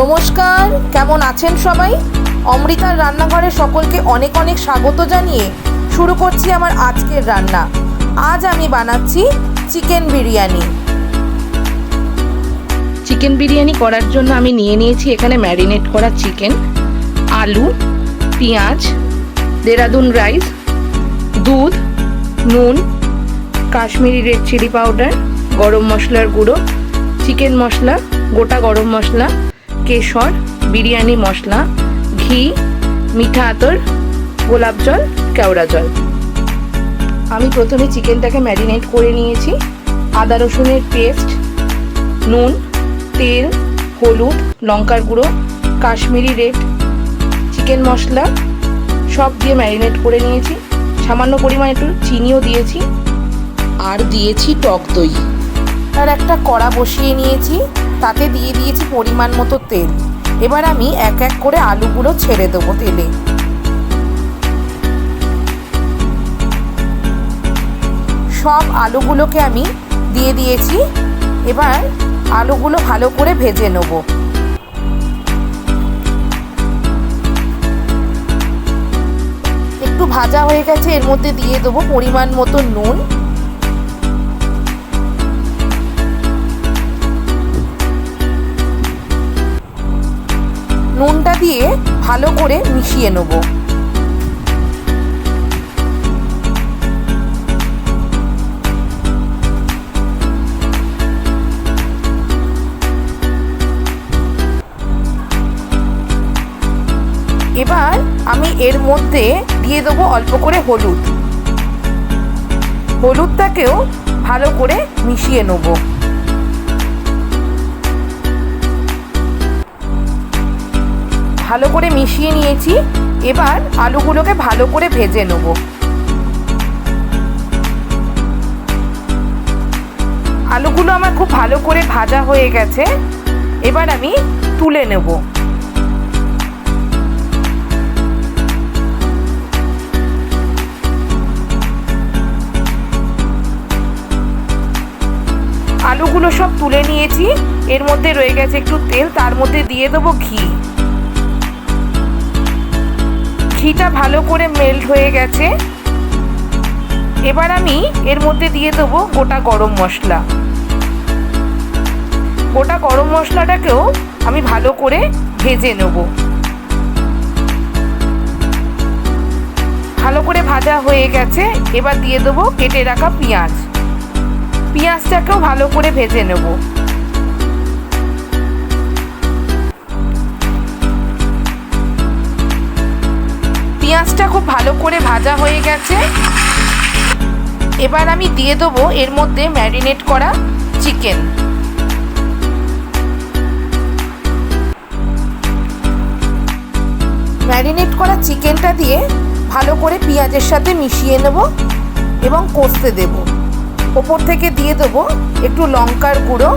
নমস্কার, কেমন আছেন সবাই? অমৃতার রান্নাঘরে সকলকে অনেক অনেক স্বাগত জানিয়ে শুরু করছি আমার আজকের রান্না। আজ আমি বানাচ্ছি চিকেন বিরিয়ানি। চিকেন বিরিয়ানি করার জন্য আমি নিয়ে নিয়েছি এখানে ম্যারিনেট করা চিকেন, আলু, পেঁয়াজ, দেরাদুন রাইস, দুধ, নুন, কাশ্মীরি রেড চিলি পাউডার, গরম মশলার গুঁড়ো, চিকেন মশলা, গোটা গরম মশলা কেশর, বিরিয়ানি মশলা, ঘি, মিঠা আতর, গোলাপ জল, কেওড়া জল। আমি প্রথমে চিকেনটাকে ম্যারিনেট করে নিয়েছি। আদা রসুনের পেস্ট, নুন, তেল, হলুদ, লঙ্কার গুঁড়ো, কাশ্মীরি রেড, চিকেন মশলা সব দিয়ে ম্যারিনেট করে নিয়েছি। সামান্য পরিমাণ একটু চিনিও দিয়েছি। আর দিয়েছি টক দই। আর একটা কড়া বসিয়ে নিয়েছি, তাতে দিয়ে দিয়েছি পরিমাণ মতো তেল। এবার আমি এক এক করে আলুগুলো ছেড়ে দেবো তেলে। সব আলুগুলোকে আমি দিয়ে দিয়েছি। এবার আলুগুলো ভালো করে ভেজে নেব। একটু ভাজা হয়ে গেছে, এর মধ্যে দিয়ে দেবো পরিমাণ মতো নুন। নুনটা দিয়ে ভালো করে মিশিয়ে নেব। এবার আমি এর মধ্যে দিয়ে দেবো অল্প করে হলুদ। হলুদটাকেও ভালো করে মিশিয়ে নেব। ভালো করে মিশিয়ে নিয়েছি। এবার আলুগুলোকে ভালো করে ভেজে নেব। আলুগুলো আমার খুব ভালো করে ভাজা হয়ে গেছে। এবার আমি তুলে নেব। আলুগুলো সব তুলে নিয়েছি। এর মধ্যে রয়ে গেছে একটু তেল, তার মধ্যে দিয়ে দেবো ঘি। ঘিটা ভালো করে মেল্ট হয়ে গেছে। এবার আমি এর মধ্যে দিয়ে দেবো গোটা গরম মশলা। গোটা গরম মশলাটাকেও আমি ভালো করে ভেজে নেব। ভালো করে ভাজা হয়ে গেছে, এবার দিয়ে দেবো কেটে রাখা পেঁয়াজ। পেঁয়াজটাকেও ভালো করে ভেজে নেব। পেঁয়াজটা খুব ভালো করে ভাজা হয়ে গেছে। এবার আমি দিয়ে দেবো এর মধ্যে ম্যারিনেট করা চিকেন। ম্যারিনেট করা চিকেনটা দিয়ে ভালো করে পেঁয়াজের সাথে মিশিয়ে নেব এবং কষতে দেব। ওপর থেকে দিয়ে দেবো একটু লঙ্কার গুঁড়ো।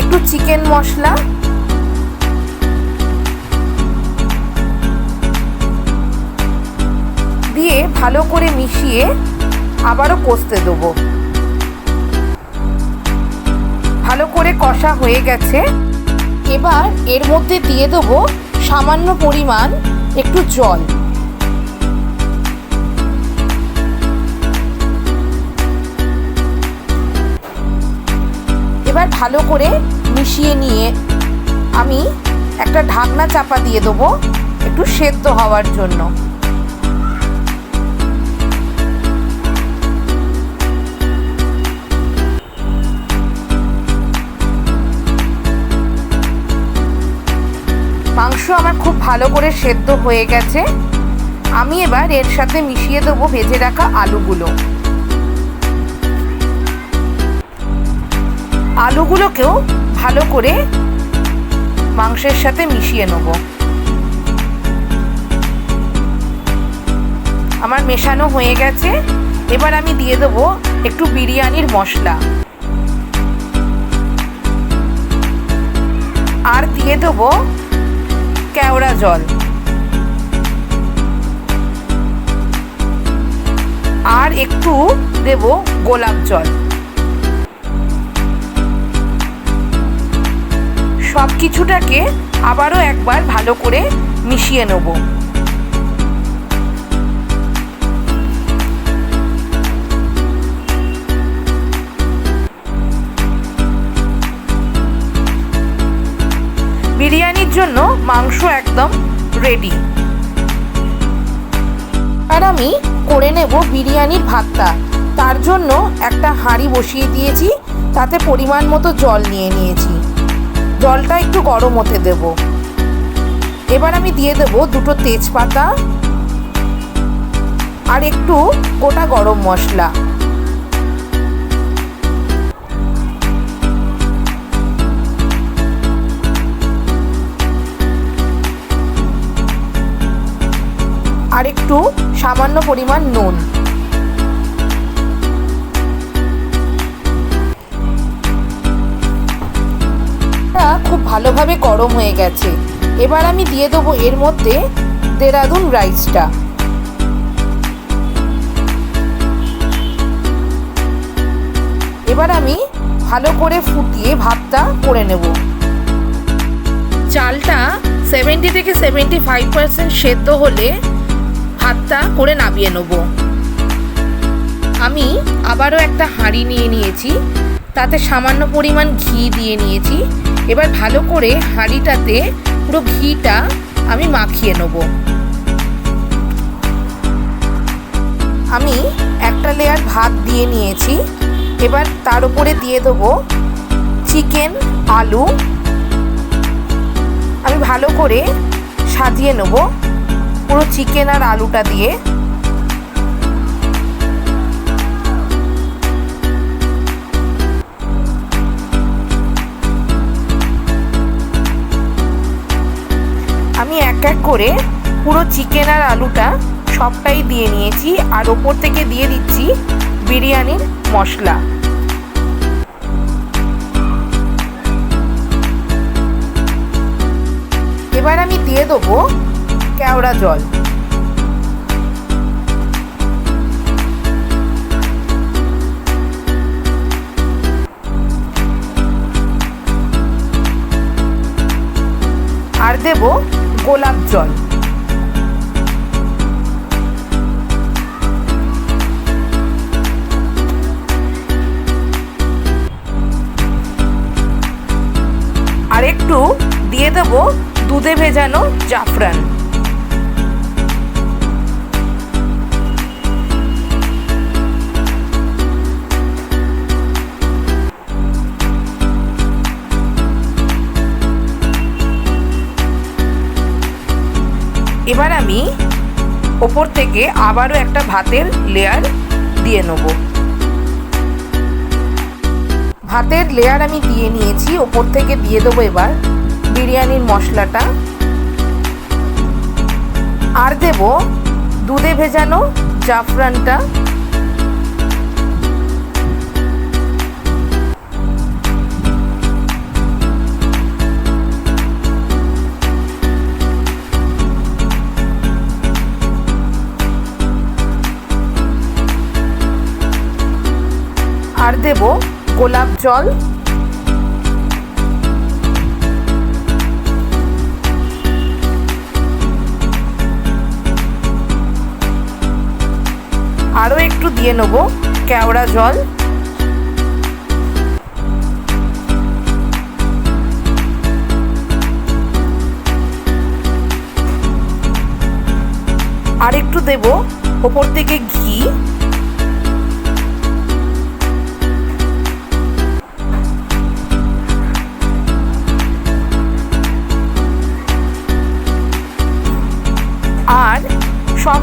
একটু চিকেন মশলা। দিয়ে ভালো করে মিশিয়ে আবারও কষতে দেবো। ভালো করে কষা হয়ে গেছে। এবার এর মধ্যে দিয়ে দেবো সামান্য পরিমাণ একটু জল। এবার ভালো করে মিশিয়ে নিয়ে আমি একটা ঢাকনা চাপা দিয়ে দেবো একটু সেদ্ধ হওয়ার জন্য। আমার খুব ভালো করে সেদ্ধ হয়ে গেছে। আমি এবার এর সাথে মিশিয়ে দেবো ভেজে রাখা আলুগুলো। আলুগুলোকেও ভালো করে মাংসের সাথে মিশিয়ে নেব। আমার মেশানো হয়ে গেছে। এবার আমি দিয়ে দেবো একটু বিরিয়ানির মশলা। আর দিয়ে দেবো কেওড়া জল। আর একটু দেব গোলাপ জল। সব কিছুটাকে আবারও একবার ভালো করে মিশিয়ে নেব। মাংস একদম রেডি আর আমি করে নেব বিরিয়ানির ভাতটা। তার জন্য একটা হাঁড়ি বসিয়ে দিয়েছি, তাতে পরিমাণ মতো জল নিয়ে নিয়েছি। জলটা একটু গরম হতে দেব। এবার আমি দিয়ে দেব দুটো তেজপাতা আর একটু গোটা গরম মশলা। একটু সামান্য পরিমাণ নুন। খুব ভালোভাবে গরম হয়ে গেছে। এবার আমি দিয়ে দেবো এর মধ্যে দেরাদুন রাইসটা। এবার আমি ভালো করে ফুটিয়ে ভাতটা করে নেব। চালটা সেভেন্টি থেকে সেভেন্টি ফাইভ পার্সেন্ট সেদ্ধ হলে ভাতটা করে নামিয়ে নেব। আমি আবারও একটা হাঁড়ি নিয়ে নিয়েছি, তাতে সামান্য পরিমাণ ঘি দিয়ে নিয়েছি। এবার ভালো করে হাঁড়িটাতে পুরো ঘিটা আমি মাখিয়ে নেব। আমি একটা লেয়ার ভাত দিয়ে নিয়েছি। এবার তার উপরে দিয়ে দেবো চিকেন আলু। আমি ভালো করে সাজিয়ে নেব। পুরো চিকেন আর আলুটা দিয়ে। আমি এক এক করে পুরো চিকেন আর আলুটা সবটাই দিয়ে নিয়েছি আর ওপর থেকে দিয়ে দিচ্ছি বিরিয়ানির মশলা। এবার আমি দিয়ে দেবো কেওড়া জল। আর দেব গোলাপ জল। আর একটু দিয়ে দেব দুধে ভেজানো জাফরান। এবার আমি ওপর থেকে আবারও একটা ভাতের লেয়ার দিয়ে নেব। ভাতের লেয়ার আমি দিয়ে নিয়েছি, ওপর থেকে দিয়ে দেবো এবার বিরিয়ানির মশলাটা। আর দেব দুধে ভেজানো জাফরানটা। আর দেব, গোলাপ জল। আরও একটু দিয়ে নেব, কেওড়া জল। আর একটু দেব, ওপর থেকে ঘি।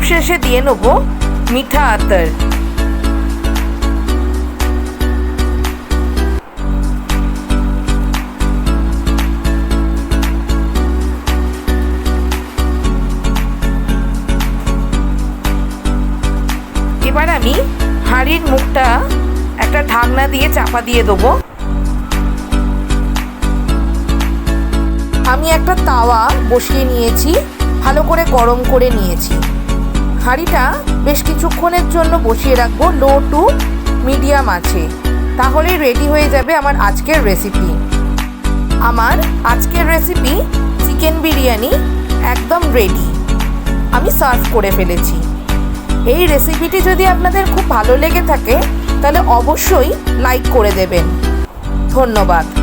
সবশেষে দিয়ে নেব মিঠা আতর। এবার আমি হাঁড়ির মুখটা একটা ঢাকনা দিয়ে চাপা দিয়ে দেবো। আমি একটা তাওয়া বসিয়ে নিয়েছি, ভালো করে গরম করে নিয়েছি। হাঁড়িটা বেশ কিছুক্ষণের জন্য বসিয়ে রাখব। লো টু মিডিয়াম আছে। তাহলেই রেডি হয়ে যাবে আমার আজকের রেসিপি আমার আজকের রেসিপি চিকেন বিরিয়ানি একদম রেডি আমি সার্ভ করে ফেলেছি। এই রেসিপিটি যদি আপনাদের খুব ভালো লেগে থাকে, তাহলে অবশ্যই লাইক করে দেবেন। ধন্যবাদ।